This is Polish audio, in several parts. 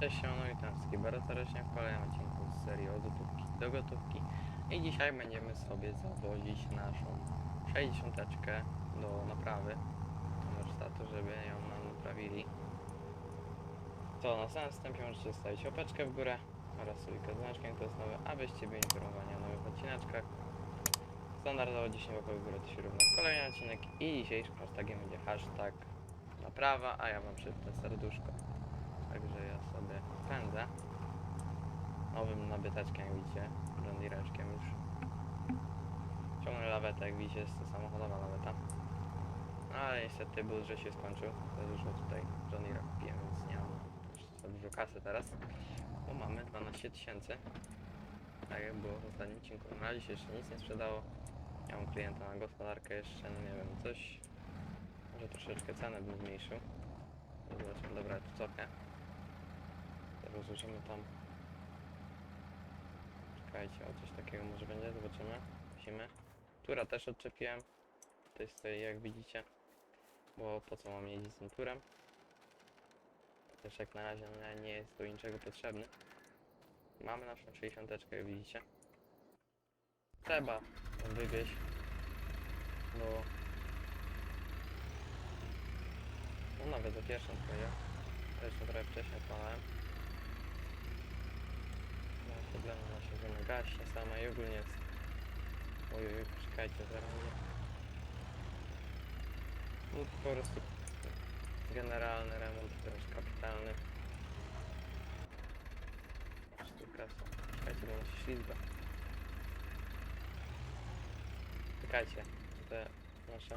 Cześć, siemano, witam wszystkich bardzo serdecznie w kolejnym odcinku z serii od gotówki do gotówki i dzisiaj będziemy sobie zawozić naszą 60 do naprawy do warsztatu, żeby ją nam naprawili. To na samym wstępie możecie zostawić łapeczkę w górę oraz słówkę z znaczkiem, nowy, abyście byli informowani o nowych odcineczkach. Standardowo 10 łapek w górę to się równa kolejny odcinek i dzisiejszym hashtagiem będzie hashtag naprawa, a ja wam przypnę serduszko. Także ja sobie pędzę. Nowym nabyteczkiem, widzicie. John Deere'czkiem już. Ciągnę lawetę, jak widzicie, jest to samochodowa laweta. No ale niestety budżet się skończył. Za dużo tutaj John Deere'a kupiłem, więc nie mam za dużo kasy teraz. Bo mamy 12 tysięcy. Tak jak było w ostatnim odcinku. Na razie się jeszcze nic nie sprzedało. Ja mam klienta na gospodarkę jeszcze, no nie wiem, coś... Może troszeczkę cenę bym zmniejszył. Zobaczymy, dobra, tu cofnę. Rozłożymy tam. Czekajcie, o coś takiego może będzie, zobaczymy. Musimy. Tura też odczepiłem. Tutaj stoi, jak widzicie. Bo po co mam jeździć z tym turem? Też jak na razie nie jest do niczego potrzebny. Mamy naszą 60, jak widzicie. Trzeba wywieźć. Bo... No nawet za pierwszą powiedział. Zresztą trochę wcześniej odpalałem. No problemy nasze, że ona gaśnie sama i ogólnie jest... Ojej, poczekajcie, zaraz nie. No po prostu generalny remont, też kapitalny. Sztuka, czekajcie, się ślizga. Czekajcie, te nasze...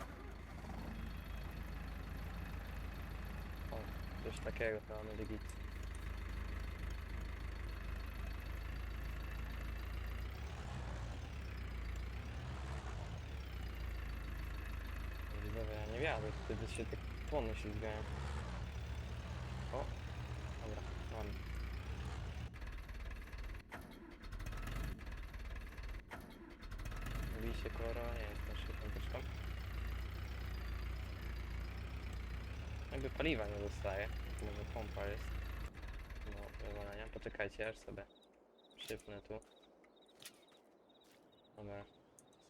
O, coś takiego to mamy digit. Widzowie, ja nie wiadę, wtedy się tak płony ślizgają. O, dobra, mamy. Widzicie koloro? Nie jest tą szybką Jakby paliwa nie dostaje. Może pompa jest. Do wywalenia. Poczekajcie, aż sobie przypnę tu. Dobra.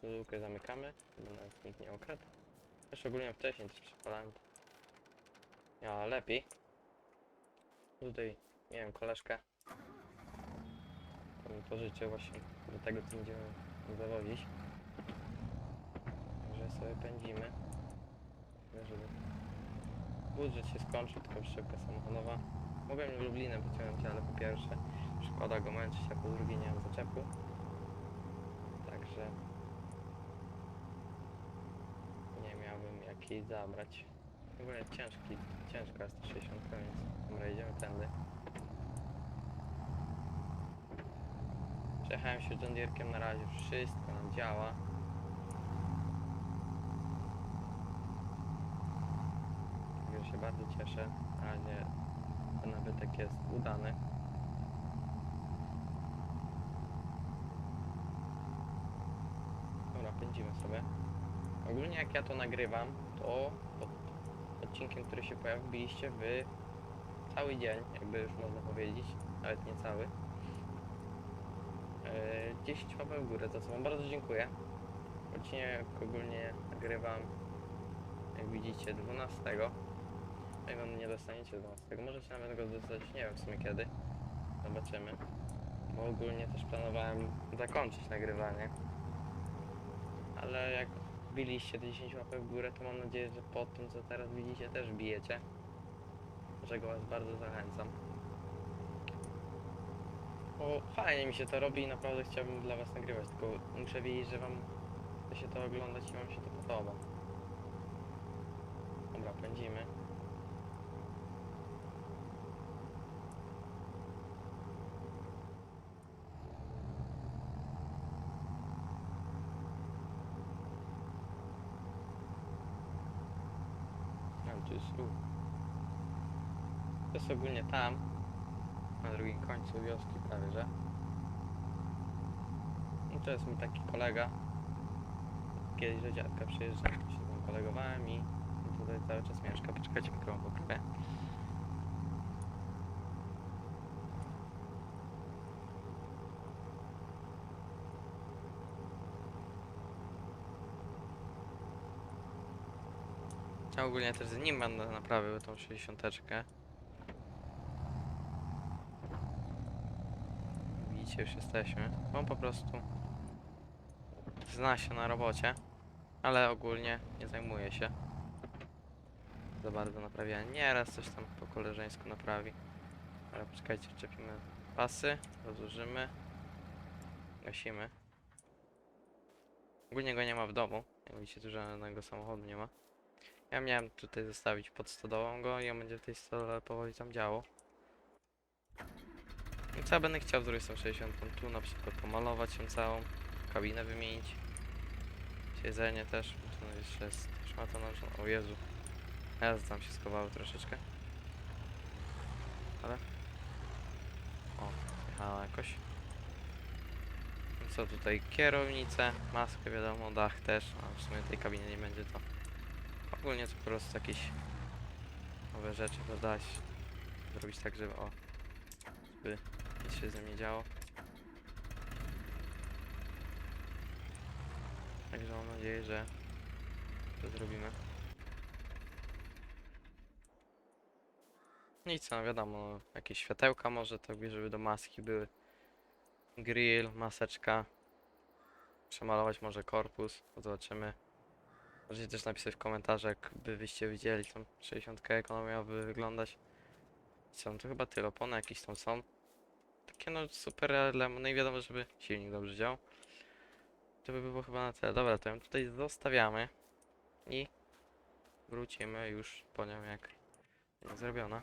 Suzukę zamykamy, żeby nawet nikt nie okradł. Też ogólnie wcześniej też przepalałem. Ja lepiej. Tutaj, wiem, koleżkę. To mi pożyczył właśnie do tego, co będziemy zawozić. Także sobie pędzimy. Żeby budżet się skończył, tylko szybka samochodowa. Mogłem Lublinę pociągnąć, ale po pierwsze szkoda go męczyć, a po drugie nie mam zaczepu. Także nie jakiej zabrać. W ogóle ciężki, ciężka jest ta 60, więc dobra, idziemy tędy. Przejechałem się John Deere'kiem na razie, wszystko nam działa. Także się bardzo cieszę. Na razie ten nabytek jest udany. Dobra, pędzimy sobie. Ogólnie jak ja to nagrywam, to pod odcinkiem, który się pojawił, byliście wy cały dzień, jakby już można powiedzieć, nawet nie cały. Eee, 10 łapek w górę, za co wam bardzo dziękuję. Odcinek ogólnie nagrywam, jak widzicie, 12. Jak wam nie dostaniecie 12, możecie nawet go dostać, nie wiem w sumie kiedy. Zobaczymy. Bo ogólnie też planowałem zakończyć nagrywanie. Ale jak biliście te 10 łapek w górę, to mam nadzieję, że po tym co teraz widzicie też bijecie. Czego was bardzo zachęcam. Bo fajnie mi się to robi i naprawdę chciałbym dla was nagrywać, tylko muszę wiedzieć, że wam chce się to oglądać i wam się to podoba. Dobra, pędzimy. Tam tu. To jest ogólnie tam, na drugim końcu wioski prawie, że. I to jest mój taki kolega. Kiedyś do dziadka przyjeżdżam, się z nim kolegowałem i tutaj cały czas mieszka. Poczekajcie, mikrofon poprawię. Ja ogólnie też z nim będę naprawił tą 60. Widzicie, już jesteśmy. On po prostu zna się na robocie, ale ogólnie nie zajmuje się za bardzo naprawianiem. Nieraz coś tam po koleżeńsku naprawi. Ale poczekajcie, czepimy pasy, rozłożymy, gasimy. Ogólnie go nie ma w domu. Jak widzicie, tu żadnego samochodu nie ma. Ja miałem tutaj zostawić pod stodołą go i on będzie w tej stodole powoli tam działo. I co ja będę chciał z tą 60 tu na przykład pomalować ją całą, kabinę wymienić. Siedzenie też, bo tu jeszcze jest szmata nożna. O Jezu. Jazdy tam się schowały troszeczkę. Ale... O, jechała jakoś. Co tutaj? Kierownicę, maskę wiadomo, dach też, a w sumie tej kabiny nie będzie to. Ogólnie to po prostu jakieś nowe rzeczy dodać. Zrobić tak, żeby o, żeby nic się mnie działo. Także mam nadzieję, że to zrobimy. No i co, no wiadomo, jakieś światełka może tak, żeby do maski były. Grill, maseczka. Przemalować może korpus, zobaczymy. Możecie też napisać w komentarzach, jakby byście widzieli tą 60 jak ona miałaby wyglądać. No to chyba tyle, opony jakieś tam są. Takie no super, ale no i wiadomo, żeby silnik dobrze działał. To by było chyba na tyle. Dobra, to ją tutaj zostawiamy. I wrócimy już po nią jak zrobiona.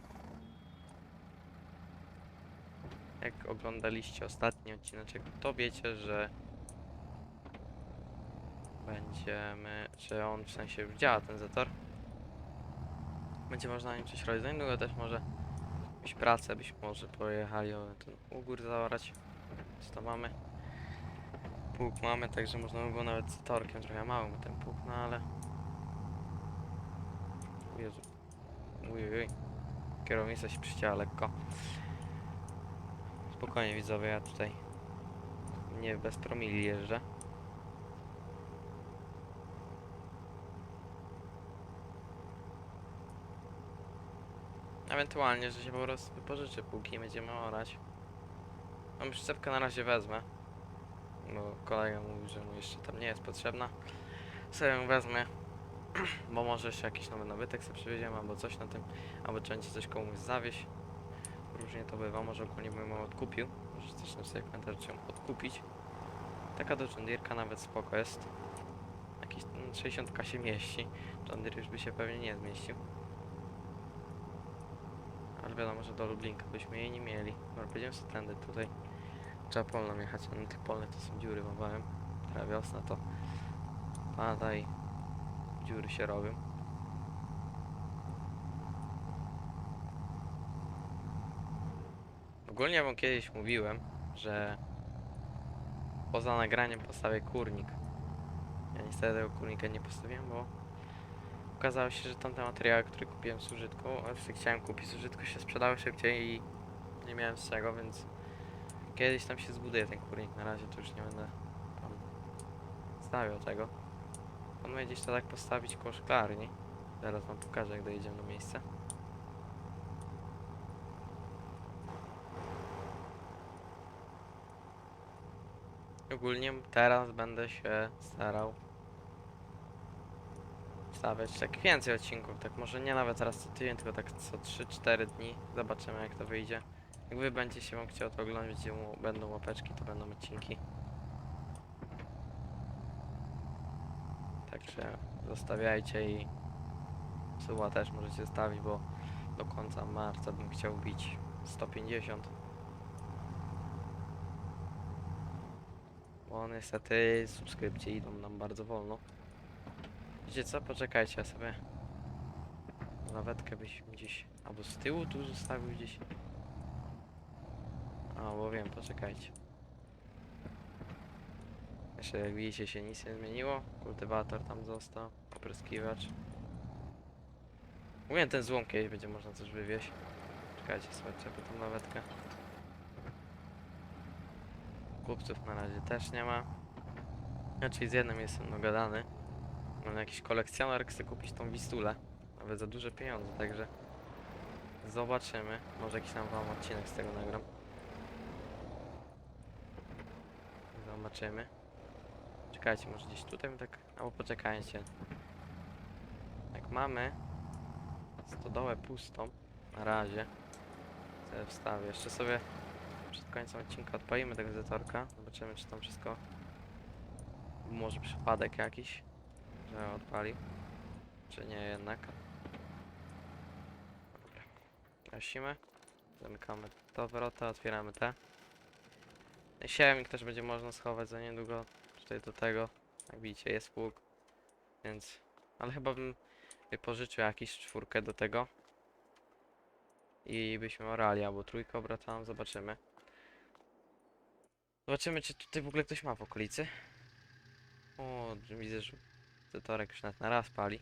Jak oglądaliście ostatni odcinek, to wiecie, że będziemy, czy on w sensie już działa ten zator. Będzie można na nim coś robić. Za niedługo też może jakąś pracę byśmy może pojechali o ten ugór zaorać. Co to mamy? Pług mamy, także można by było nawet z torkiem trochę mały ten pług, no ale... Jezu. Uj, uj, uj. Kierownica się przycięła lekko. Spokojnie widzowie, ja tutaj nie bez promili jeżdżę. Ewentualnie, że się po prostu wypożyczę póki będziemy orać. Mam przyczepkę na razie wezmę. Bo kolega mówi, że mu jeszcze tam nie jest potrzebna. Sobie ją wezmę. Bo może jeszcze jakiś nowy nabytek sobie przywieziemy, albo coś na tym, albo trzeba będzie coś komuś zawieść. Różnie to bywa, może ogólnie bym ją odkupił. Może też na sobie komentarz, czy ją odkupić. Taka do John nawet spoko jest. Jakiś mm, 60 się mieści. John Deere już by się pewnie nie zmieścił. Wiadomo, że do Lublinka byśmy jej nie mieli. Dobra, będziemy sobie tędy tutaj. Trzeba polną jechać, a na tych polnych to są dziury wąwałem. Teraz wiosna to pada i dziury się robią. Ogólnie wam kiedyś mówiłem, że poza nagraniem postawię kurnik. Ja niestety tego kurnika nie postawiłem, bo okazało się, że tamte materiały, które kupiłem z użytku, sensie chciałem kupić z użytku, się sprzedały szybciej i nie miałem z czego, więc kiedyś tam się zbuduje ten kurnik. Na razie to już nie będę tam stawiał tego. Planuję gdzieś to tak postawić koło szklarni. Zaraz wam pokażę, jak dojedziemy do miejsca. Ogólnie teraz będę się starał stawiać tak więcej odcinków, tak może nie nawet raz co tydzień, tylko tak co 3-4 dni. Zobaczymy jak to wyjdzie. Jak wy będziecie się chciał to oglądać, gdzie będą łapeczki, to będą odcinki. Także zostawiajcie i suba też możecie stawić, bo do końca marca bym chciał bić 150. Bo niestety subskrypcje idą nam bardzo wolno. Wiecie co? Poczekajcie, ja sobie lawetkę byś gdzieś albo z tyłu tu zostawił gdzieś. A, bo wiem, poczekajcie. Jeszcze jak widzicie się nic nie zmieniło. Kultywator tam został, opryskiwacz. Mówiłem ten złom kiedyś będzie można coś wywieźć. Czekajcie, słuchajcie, po tą lawetkę. Kupców na razie też nie ma. Znaczy z jednym jestem dogadany. Mam jakiś kolekcjoner, chcę kupić tą Wistulę. nawet za duże pieniądze, także zobaczymy. Może jakiś tam wam odcinek z tego nagram. Zobaczymy. Czekajcie, może gdzieś tutaj tak, albo poczekajcie. Jak mamy stodołę pustą, na razie, sobie wstawię. Jeszcze sobie przed końcem odcinka odpalimy tego zatorka. Zobaczymy, czy tam wszystko. Może przypadek jakiś, że odpalił. Czy nie jednak. Dobra. Gasimy. Zamykamy to wrota, otwieramy te. Siewnik też będzie można schować za niedługo. Tutaj do tego. Jak widzicie, jest pług. Więc. Ale chyba bym wypożyczył jakiś czwórkę do tego. I byśmy orali, albo trójkę obracałem, zobaczymy. Zobaczymy, czy tutaj w ogóle ktoś ma w okolicy. O, widzę, że Zetorek już nawet na raz pali.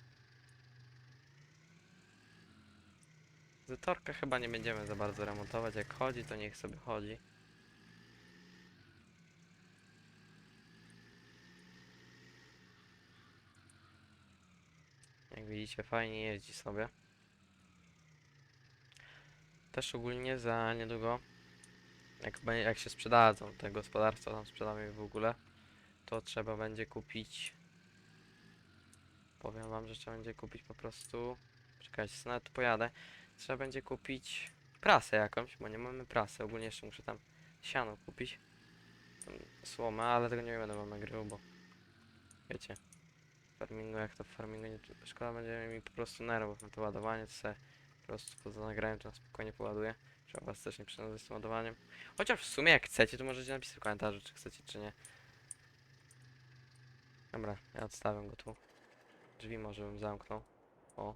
Zetorka chyba nie będziemy za bardzo remontować. Jak chodzi, to niech sobie chodzi. Jak widzicie, fajnie jeździ sobie. Też ogólnie za niedługo, jak, jak się sprzedadzą te gospodarstwa, tam sprzedamy w ogóle, to trzeba będzie kupić. Powiem wam, że trzeba będzie kupić po prostu. Czekajcie, nawet pojadę. Trzeba będzie kupić prasę jakąś, bo nie mamy prasy. Ogólnie jeszcze muszę tam siano kupić. Tam słomę, ale tego nie będę wam nagrywał, bo wiecie. Farmingu, jak to w farmingu nie szkoda będzie mi po prostu nerwów na to ładowanie, to sobie po prostu poza nagraniem to na spokojnie poładuję. Trzeba was też nie przynosić z tym ładowaniem. Chociaż w sumie jak chcecie, to możecie napisać w komentarzu, czy chcecie, czy nie. Dobra, ja odstawiam go tu. Drzwi może bym zamknął. O,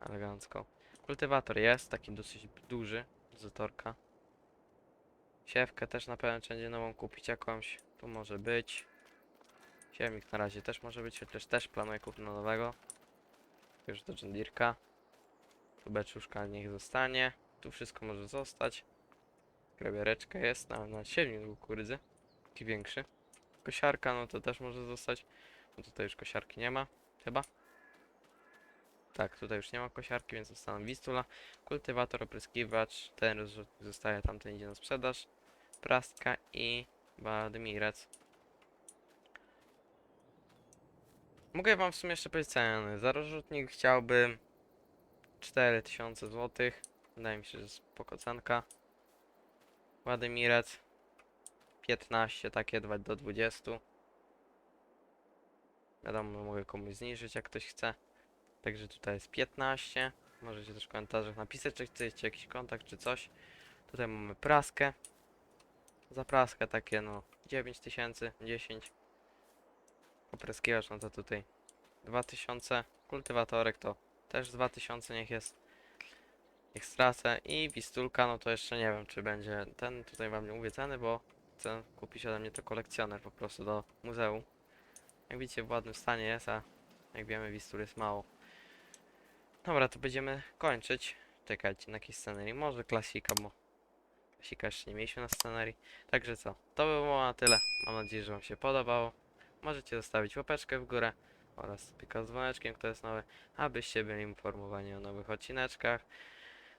elegancko. Kultywator jest, taki dosyć duży, z zatorka. Siewkę też na pewno trzeba będzie nową kupić jakąś. Tu może być. Siewnik na razie też może być, chociaż też planuję kupno nowego. Już do Jandirka. Tu beczuszka niech zostanie. Tu wszystko może zostać. Grabiareczka jest, nawet na siewnik kukurydzy. Taki większy. Kosiarka, no to też może zostać. No tutaj już kosiarki nie ma, chyba. Tak, tutaj już nie ma kosiarki, więc zostaną wistula. Kultywator, opryskiwacz, ten zostaje, tamten idzie na sprzedaż. Prastka i Wadmirec. Mogę wam w sumie jeszcze powiedzieć ceny. Za rozrzutnik chciałbym 4000 zł. Wydaje mi się, że spoko cenka. Ładymirec 15, takie 2 do 20. Wiadomo, mogę komuś zniżyć jak ktoś chce. Także tutaj jest 15. Możecie też w komentarzach napisać, czy chcecie jakiś kontakt, czy coś. Tutaj mamy praskę. Za praskę takie no 9000, 10. Opryskiwacz no to tutaj 2000. Kultywatorek to też 2000 niech jest. Niech stracę. I pistulka no to jeszcze nie wiem czy będzie ten. Tutaj wam nie mówię ceny, bo chcę kupić ode mnie to kolekcjoner po prostu do muzeum. Jak widzicie w ładnym stanie jest, a jak wiemy Wistur jest mało. Dobra, to będziemy kończyć. Czekajcie na jakiś scenerii. Może klasika, bo klasika jeszcze nie mieliśmy na scenerii. Także co, to by było na tyle. Mam nadzieję, że wam się podobało. Możecie zostawić łapeczkę w górę oraz pika z dzwoneczkiem, kto jest nowy, abyście byli informowani o nowych odcineczkach.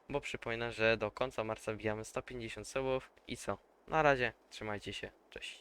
Bo przypomnę, że do końca marca wbijamy 150 subów i co? Na razie, trzymajcie się, cześć.